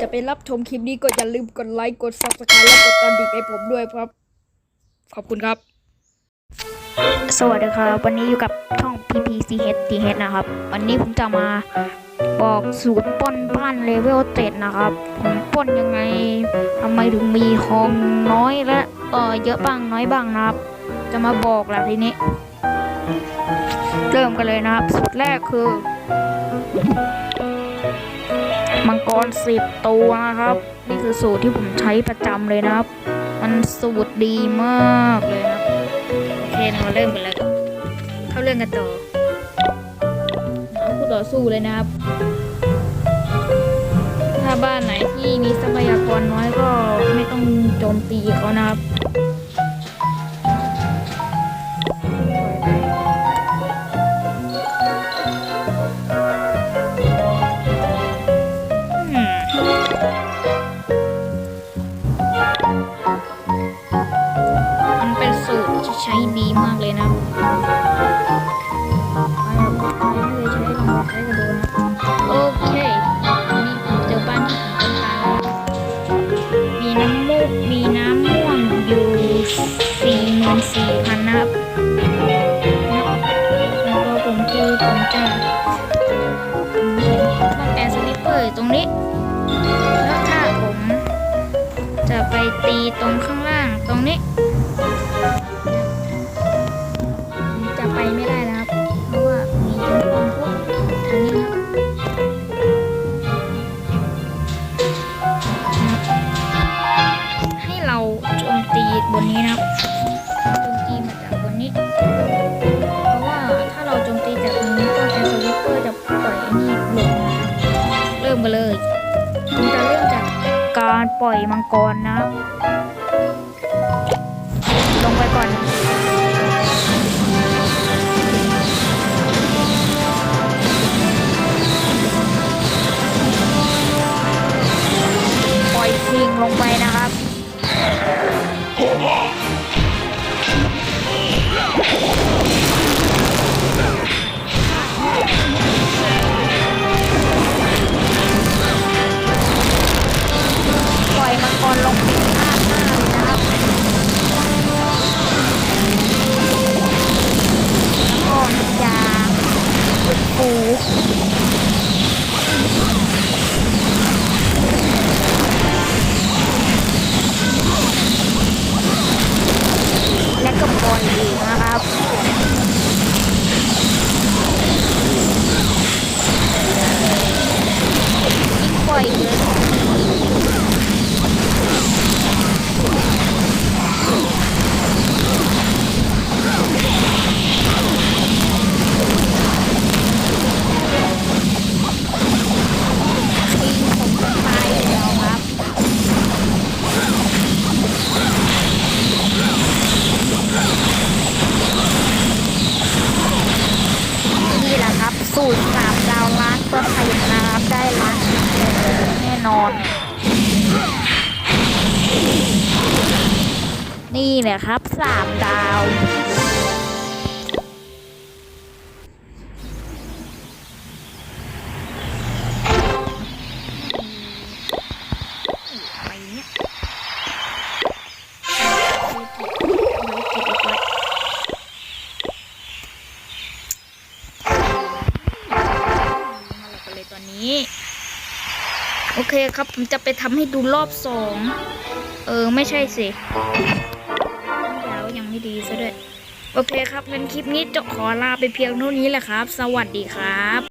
จะไปรับชมคลิปนี้ก็อย่าลืมกดไลค์ กด subscribe และกดกระดิ่งให้ผมด้วยครับ ขอบคุณครับ สวัสดีครับ วันนี้อยู่กับช่อง PPCHTH นะครับ วันนี้ผมจะมาบอกสูตรป้นบ้านเลเวลเจ็ดนะครับผมป้นยังไงทำไมถึงมีทองน้อยและเออเยอะบ้างน้อยบ้างนะครับ จะมาบอกแหละทีนี้ เริ่มกันเลยนะครับ สูตรแรกคือ มังกรสิบตัวนะครับ นี่คือสูตรที่ผมใช้ประจำเลยนะครับ มันสูตรดีมากเลยนะครับโอเคเรามาเริ่มกันเลยเข้าเรื่องกันต่อเอาคู่ต่อสู้เลยนะครับ ถ้าบ้านไหนที่มีทรัพยากรน้อยก็ไม่ต้องโจมตีเขานะครับ สี่หมื่นสี่พันนะครับแล้วก็ผมคือผมจะผมเห็นห้องแอร์สลิปเปอร์ตรงนี้ แล้วถ้าผมจะไปตีตรงข้างล่างตรงนี้จะไปไม่ได้นะครับ เพราะว่ามีจำนวนพวกทางนี้นะครับให้เราโจมตีบนนี้นะครับ กันเลยผมจะเริ่มจากการปล่อยมังกรนะครับ ลงไปก่อน สูตรสามดาวล้านเปอร์เซ็นต์นะครับได้ล้านแน่นอน นี่แหละครับสามดาวันนนี้ โอเคครับ ผมจะไปทำให้ดูรอบสองเออ ไม่ใช่สิยาวยังไม่ดีซะด้วย โอเคครับงั้นคลิปนี้จะขอลาไปเพียงเท่านี้แหละครับ สวัสดีครับ